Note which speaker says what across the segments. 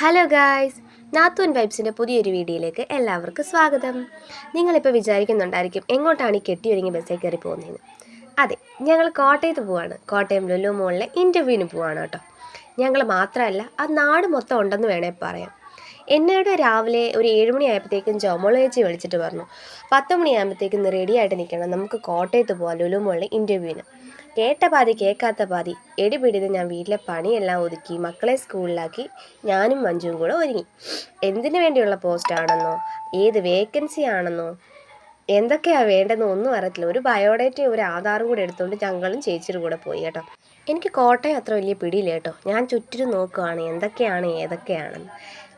Speaker 1: Hello guys നാത്തൂൻ വൈബ്സിന്റെ പുതിയൊരു വീഡിയോയിലേക്ക് എല്ലാവർക്കും സ്വാഗതം. നിങ്ങളിപ്പോൾ വിചാരിക്കുന്നുണ്ടായിരിക്കും എങ്ങോട്ടാണ് ഈ കെട്ടിയൊരുങ്ങി ബസ്സിൽ കയറി പോകുന്നതെന്ന്. അതെ ഞങ്ങൾ കോട്ടയത്ത് പോവാണ്. കോട്ടയം ലുലു മോളിലെ ഇന്റർവ്യൂവിന് പോവാണ് കേട്ടോ. ഞങ്ങൾ മാത്രമല്ല ആ നാട് മൊത്തം ഉണ്ടെന്ന് വേണേൽ പറയാം. എന്നോട് രാവിലെ ഒരു ഏഴുമണി ആയപ്പോഴത്തേക്കും ജോമോൾ ചേച്ചി വിളിച്ചിട്ട് പറഞ്ഞു പത്ത് മണിയാകുമ്പോഴത്തേക്കും റെഡി ആയിട്ട് നിൽക്കണം. നമുക്ക് കോട്ടയത്ത് പോവാം ലുലു മോളിലെ ഇന്റർവ്യൂവിന് കേട്ട പാതി കേൾക്കാത്ത പാതി എടിപിടിത് ഞാൻ വീട്ടിലെ പണിയെല്ലാം ഒതുക്കി മക്കളെ സ്കൂളിലാക്കി ഞാനും മഞ്ജുവും കൂടെ ഒരുങ്ങി. എന്തിനു വേണ്ടിയുള്ള പോസ്റ്റാണെന്നോ ഏത് വേക്കൻസി ആണെന്നോ? എന്തൊക്കെയാണ് വേണ്ടതെന്ന് ഒന്നും അറിയത്തില്ല. ഒരു ബയോഡേറ്റയും ഒരു ആധാറും കൂടെ എടുത്തുകൊണ്ട് ഞങ്ങളും ചേച്ചിയുടെ കൂടെ പോയി കേട്ടോ. എനിക്ക് കോട്ടയം അത്ര വലിയ പിടിയില്ല കേട്ടോ. ഞാൻ ചുറ്റിനും നോക്കുവാണ് എന്തൊക്കെയാണ് ഏതൊക്കെയാണെന്ന്.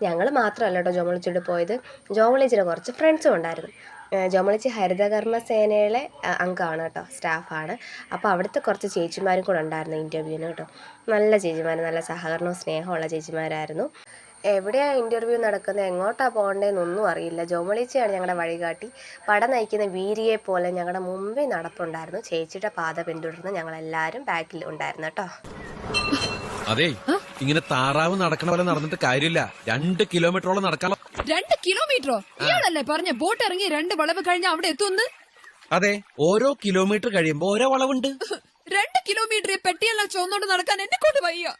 Speaker 1: ഞങ്ങൾ മാത്രമല്ല കേട്ടോ ജോമളിച്ചിട്ട് പോയത്. ജോമളിച്ചിയുടെ കുറച്ച് ഫ്രണ്ട്സും ഉണ്ടായിരുന്നു. ജോമളിച്ചി ഹരിതകർമ്മ സേനയിലെ അംഗമാണ് കേട്ടോ സ്റ്റാഫാണ്. അപ്പോൾ അവിടുത്തെ കുറച്ച് ചേച്ചിമാരും കൂടെ ഉണ്ടായിരുന്നു ഇന്റർവ്യൂവിന് കേട്ടോ. നല്ല ചേച്ചിമാർ നല്ല സഹകരണവും സ്നേഹമുള്ള ചേച്ചിമാരായിരുന്നു. എവിടെയാണ് ഇന്റർവ്യൂ നടക്കുന്നത് എങ്ങോട്ടാണ് പോകേണ്ടതെന്നൊന്നും അറിയില്ല. ജോമളിച്ചയാണ് ഞങ്ങളുടെ വഴികാട്ടി. പട നയിക്കുന്ന വീരിയെ പോലെ ഞങ്ങളുടെ മുമ്പേ നടപ്പുണ്ടായിരുന്നു. ചേച്ചിയുടെ പാത പിന്തുടർന്ന് ഞങ്ങളെല്ലാവരും ബാക്കിൽ ഉണ്ടായിരുന്നു കേട്ടോ.
Speaker 2: അതെ. ഇങ്ങനെ താറാവ് നടക്കണ പോലെ നടന്നിട്ട് കാര്യമില്ല. രണ്ട് കിലോമീറ്ററോളം നടക്കാനോ
Speaker 3: രണ്ട് കിലോമീറ്ററോ ഇയാളല്ലേ പറഞ്ഞ ബോട്ട് ഇറങ്ങി രണ്ട് വളവ് കഴിഞ്ഞ അവിടെ എത്തുമെന്ന്?
Speaker 2: അതെ ഓരോ കിലോമീറ്റർ കഴിയുമ്പോ ഓരോ വളവുണ്ട്.
Speaker 3: രണ്ട് കിലോമീറ്റർ പെട്ടിയെല്ലാം ചോന്നോണ്ട് നടക്കാൻ എന്നെ കൊണ്ട് വയ്യ.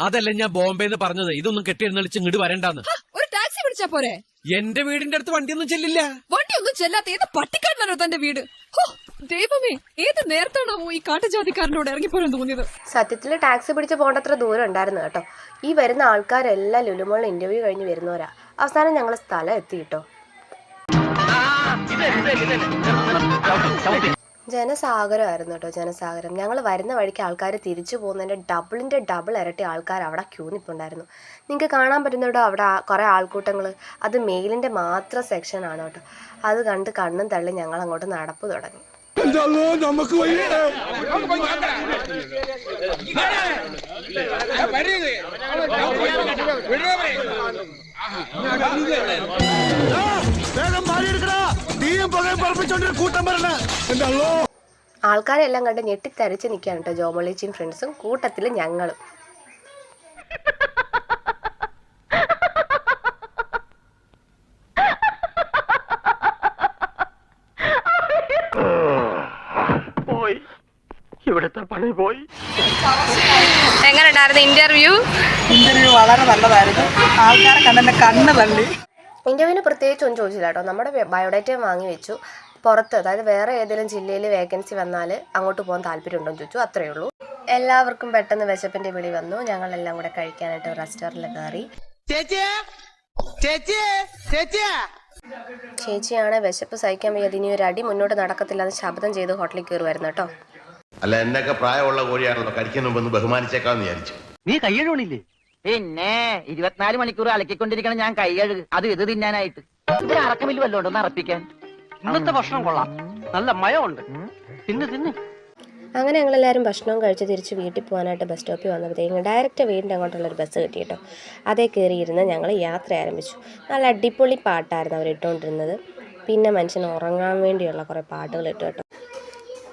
Speaker 2: അതല്ല ഞാൻ ബോംബെന്ന് പറഞ്ഞത്. ഇതൊന്നും കെട്ടിയിരുന്നളിച്ച് ഇങ്ങോട്ട് വരണ്ടാന്ന്.
Speaker 3: ഒരു ടാക്സി വിളിച്ചാ പോരെ?
Speaker 2: എന്റെ വീടിന്റെ അടുത്ത് വണ്ടിയൊന്നും ചെല്ലില്ല.
Speaker 3: വണ്ടിയൊന്നും ചെല്ലാത്ത ഏത് പട്ടിക്കാരനാണോ തന്റെ വീട്? ഹോ, ദൈവമേ ഏത് നേരത്താണാവോ ഈ കാട്ടുജാതിക്കാരനോട് ഇറങ്ങിപ്പോരാൻ തോന്നിയത്?
Speaker 1: സത്യത്തിൽ ടാക്സി പിടിച്ച് പോകേണ്ടത്ര ദൂരം ഉണ്ടായിരുന്നു കേട്ടോ. ഈ വരുന്ന ആൾക്കാരെല്ലാം ലുലുമോളിൽ ഇന്റർവ്യൂ കഴിഞ്ഞ് വരുന്നവരാ. അവസാനം ഞങ്ങൾ സ്ഥലം എത്തി കേട്ടോ. ജനസാഗരമായിരുന്നു കേട്ടോ ജനസാഗരം. ഞങ്ങൾ വരുന്ന വഴിക്ക് ആൾക്കാർ തിരിച്ചു പോകുന്നതിന്റെ ഡബിളിന്റെ ഡബിൾ ഇരട്ടി ആൾക്കാർ അവിടെ ക്യൂ നിൽപ്പുണ്ടായിരുന്നു നിങ്ങൾക്ക് കാണാൻ പറ്റുന്നുണ്ടോ അവിടെ കുറേ ആൾക്കൂട്ടങ്ങൾ അത് മെയിലിന്റെ മാത്രം സെക്ഷനാണ് കേട്ടോ. അത് കണ്ട് കണ്ണും തള്ളി ഞങ്ങൾ അങ്ങോട്ട് നടപ്പ് തുടങ്ങി.
Speaker 4: വേഗം നമുക്ക് തീയും പുകയും പറപ്പിച്ചോണ്ടൊരു കൂട്ടം വരണ എന്റെ അല്ലോ
Speaker 1: ആൾക്കാരെല്ലാം കണ്ട് ഞെട്ടിത്തരച്ച് നിൽക്കുകയാണ് കേട്ടോ ജോമളിച്ചിയും ഫ്രണ്ട്സും കൂട്ടത്തിൽ ഞങ്ങളും
Speaker 4: പോയി ഇവിടുത്തെ പണി പോയി.
Speaker 1: എങ്ങനെ ഉണ്ടായിരുന്നു ഇന്റർവ്യൂ
Speaker 5: ഇന്റർവ്യൂ വളരെ നല്ലതായിരുന്നു. ആൾക്കാരെ കണ്ടെ കണ്ണ് തള്ളി.
Speaker 1: ഇന്റർവ്യൂവിന് പ്രത്യേകിച്ച് ഒന്നും ചോദിച്ചില്ല കേട്ടോ. നമ്മുടെ ബയോഡേറ്റയും വാങ്ങി വെച്ചു. പുറത്ത് അതായത് വേറെ ഏതെങ്കിലും ജില്ലയിൽ വേക്കൻസി വന്നാൽ അങ്ങോട്ട് പോകാൻ താല്പര്യമുണ്ടോ എന്ന് ചോദിച്ചു. അത്രയേ ഉള്ളൂ. എല്ലാവർക്കും പെട്ടെന്ന് വിശപ്പിന്റെ വിളി വന്നു. ഞങ്ങളെല്ലാം കൂടെ കഴിക്കാനായിട്ട് റെസ്റ്റോറന്റിൽ കയറി.
Speaker 5: ചേച്ചിയെ? ചേച്ചിയെ? ചേച്ചിയെ?
Speaker 1: ചേച്ചിയാണ് വിശപ്പ് സഹിക്കാൻ വയ്യാതെ ഇനി ഒരു അടി മുന്നോട്ട് നടക്കത്തില്ല എന്ന് ശബ്ദം ചെയ്ത് ഹോട്ടലിൽ കയറുമായിരുന്നു കേട്ടോ.
Speaker 6: അല്ല എന്നൊക്കെ പ്രായമുള്ള കോഴിയാണല്ലോ. കടിക്കുന്ന മുമ്പ് ഒന്ന് ബഹുമാനിച്ചേക്കാന്ന് വിചാരിച്ചു.
Speaker 7: നീ കയ്യഴുണില്ലേ പിന്നെ ഇരുപത്തിനാല് മണിക്കൂർ അലക്കിക്കൊണ്ടിരിക്കണം ഞാൻ കയ്യഴു അത് ഇത് തിന്നാനായിട്ട്. ഇവിടെ അറക്കമില്ല വല്ലോ ഉണ്ടോ അറപ്പിക്കാൻ
Speaker 5: ഇന്നത്തെ ഭക്ഷണം കൊള്ളാം. നല്ല മയമുണ്ട്. തിന്ന് തിന്ന്.
Speaker 1: അങ്ങനെ ഞങ്ങളെല്ലാവരും ഭക്ഷണവും കഴിച്ച് തിരിച്ച് വീട്ടിൽ പോകാനായിട്ട് ബസ് സ്റ്റോപ്പിൽ വന്നപ്പോഴത്തേക്കും ഡയറക്റ്റ് വീടിന്റെ അങ്ങോട്ടുള്ളൊരു ബസ് കിട്ടി കേട്ടോ അതേ കയറിയിരുന്ന് ഞങ്ങൾ യാത്ര ആരംഭിച്ചു. നല്ല അടിപൊളി പാട്ടായിരുന്നു അവർ ഇട്ടുകൊണ്ടിരുന്നത്. പിന്നെ മനുഷ്യന് ഉറങ്ങാൻ വേണ്ടിയുള്ള കുറേ പാട്ടുകൾ ഇട്ടു കേട്ടോ.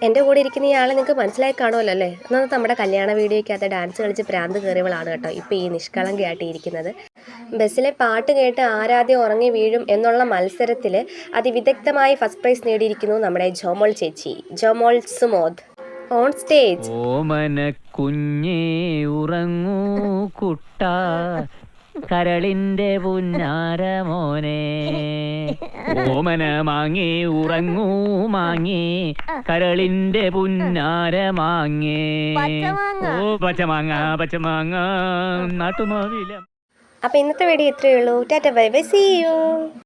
Speaker 1: എന്റെ കൂടെ ഇരിക്കുന്ന ഈ ആളെ നിങ്ങൾക്ക് മനസ്സിലായി കാണുമല്ലോ അല്ലേ? എന്നാൽ നമ്മുടെ കല്യാണ വീഡിയോയ്ക്കകത്ത് ഡാൻസ് കളിച്ച് പ്രാന്ത് കയറിയവളാണ് കേട്ടോ. ഇപ്പോൾ ഈ നിഷ്കളങ്കയായിട്ട് ഇരിക്കുന്നത്. ബസ്സിലെ പാട്ട് കേട്ട് ആരാധ്യം ഉറങ്ങി വീഴും എന്നുള്ള മത്സരത്തിൽ അതിവിദഗ്ധമായി ഫസ്റ്റ് പ്രൈസ് നേടിയിരിക്കുന്നു നമ്മുടെ ജോമോൾ ചേച്ചി. ജോമോൾ സുമോദ്. ഓൺ സ്റ്റേജ്
Speaker 8: ഓമന കുഞ്ഞേ ഉറങ്ങൂ കുട്ട. കരളിന്റെ പുന്നാര മോനെ. ഓമന മാങ്ങേ ഉറങ്ങൂ മാങ്ങേ കരളിന്റെ പുന്നാര മാങ്ങേ. ഓ പച്ചമാങ്ങ പച്ചമാങ്ങ. നാട്ടുമാവില.
Speaker 1: അപ്പോൾ ഇന്നത്തെ വീഡിയോ ഇത്രയേ ഉള്ളൂ. Ta ta bye bye see you.